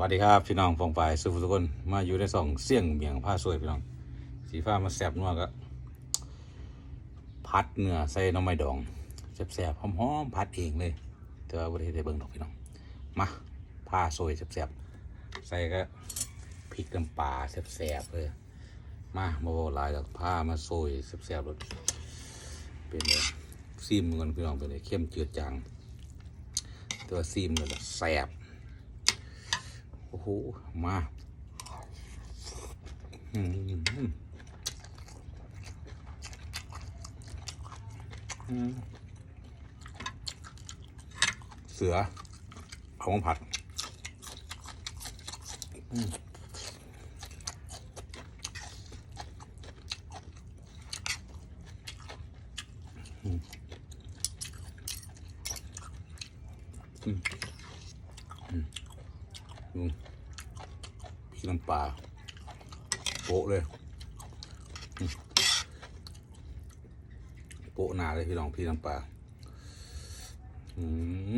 วัสดีครับพี่น้องฟองฝ่ายสุภทุกคนมาอยู่ในสองเสี่ยงเมียงผ้าสวยพี่น้อง สีฟ้ามาแสบนัวก็พัดเนื้อใส่หน้ำไม้ดองแสบๆหอมๆพัดเองเลยแต่ว่าบริเวณเบิ่งดอกพี่น้องมาผ้าสวยแสบๆใส่ก็พริกน้ำปลาแสบๆเลยมาโมโหลายจากผ้ามาโซยแสบๆเลยเป็นเลยซีมกันพี่น้องเป็นเลยเข้มจืดจางตัวซีมเลยแสบ โอ้โห มาอืมเสือเอามาผัดอืม อืมพี่น้ำปลาโปะเลยโปะหนาเลยพี่น้องพี่น้ำปลาอื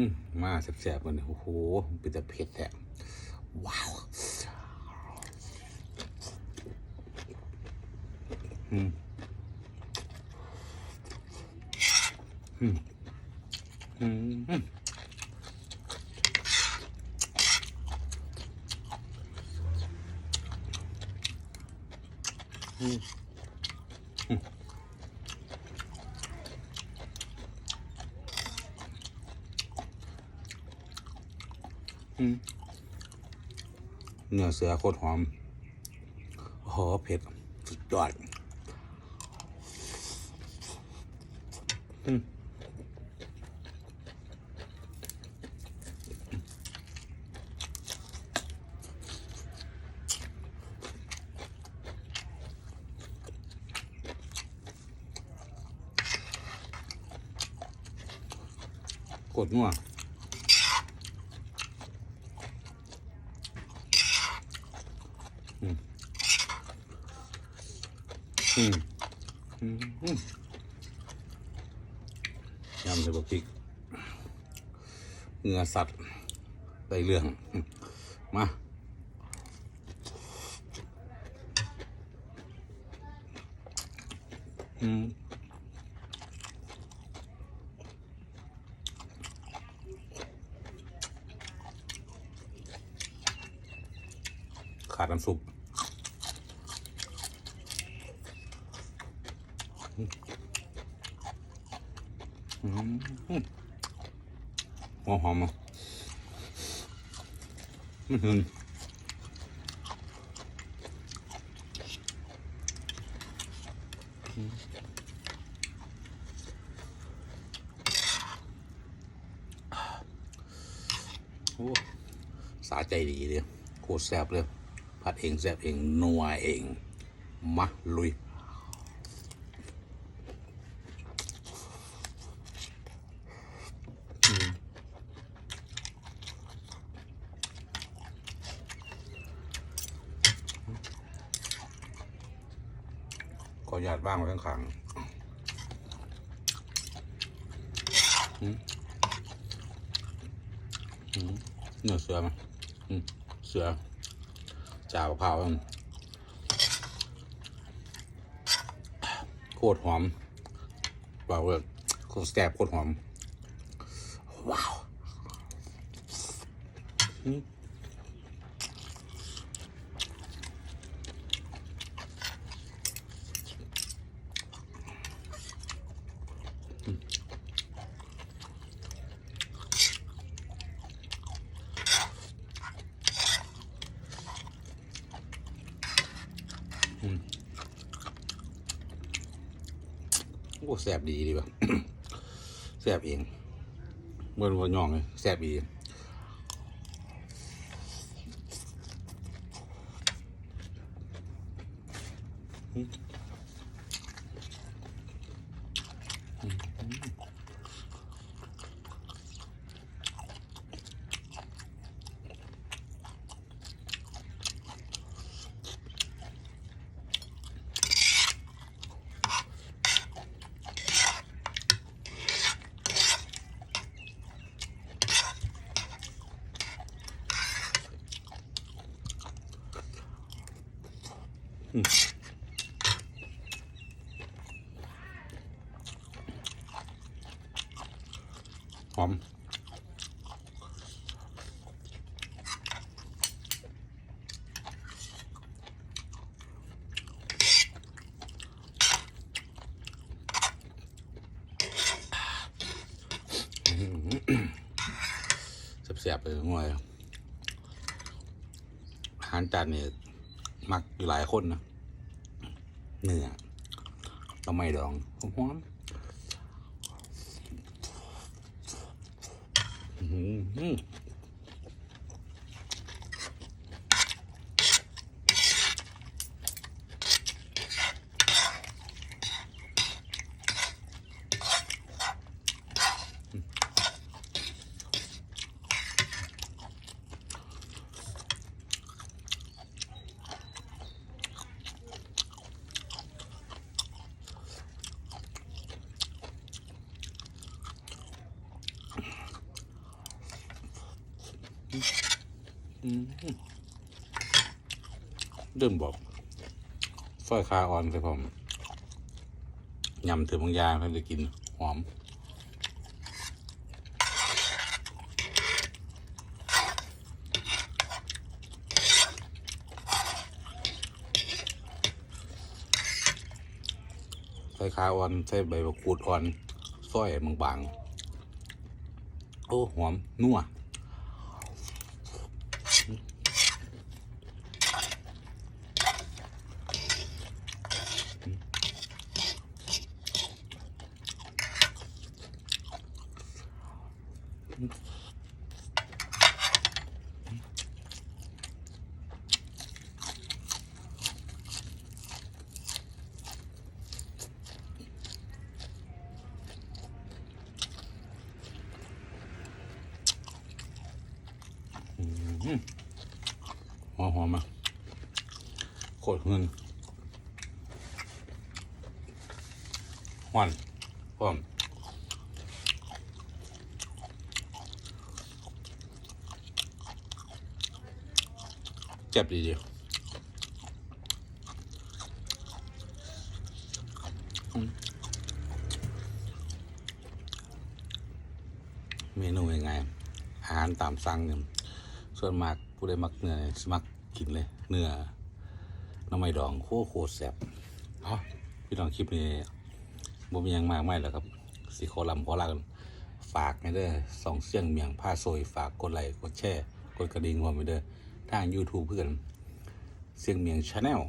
มมาแสบๆกันโอ้โหเป็นแต่เผ็ดแท้ว้าวอืมอืมอืม เนื้อเสือโคตรหอมโอ้โหเผ็ด สุดยอด อืม กดนัวอืมอืมอืมยำใส่บะพริกเนื้อสัตว์ใส่เรื่อง มาอืม ขาดน้ำซุปอืมหัวหอมอะมันหึงโอ้สาใจดีเลยโคตรแซ่บเลย ผัดเองแซ่บเองนัวเองมาลุยขอหยาดบ้างไว้ข้างขางๆเนื้อเสือไหมอืมเสือ จ่าวข้าวโคตรหอมบอกเลยโคตรแซ่บโคตรหอม ว้าวอื โอ้แสบดีดีป่ะแสบเองเมื่อวันย่องเลยแสบดีอืม หอมเสียบๆเลยงวยอาหารจานนี่ มักอยู่หลายคนนะเนื้อทำไม่ดองหอมอืม เดิมบอกฝอยคาออนใส่ผมยำถือบางยาเพื่อจะกินหอมใส่ขาอ่อน ใส่ใบมะกรูดอ่อน ซอยบางๆ โอ้ หอม นัว หอมอมมาโคตรเงินหวานหอมเจ็บดีเดียวอืมเมนูยังไง อาหารตามสั่งเนี่ยส่วนมากผู้ใดมักเนื้อเนี่ยสมัก กินเลย เนื้อน้ำไม่ดองโคโคแซ่บเนาะพี่น้องคลิปนี้บ่มียังมากไม่แล้วครับสิขอลำขอลากันฝากให้เด้อสองเสียงเมียงผ้าโซยฝากกดไลค์กดแชร์กดกระดิ่งรวมไปเด้อทาง YouTube เพื่อนเสียงเมียงชาแนล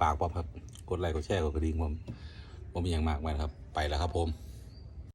ฝากบ่ครับกดไลค์กดแชร์กดกระดิ่งผมบ่มียังมากไม่แล้วครับ ไปแล้วครับผม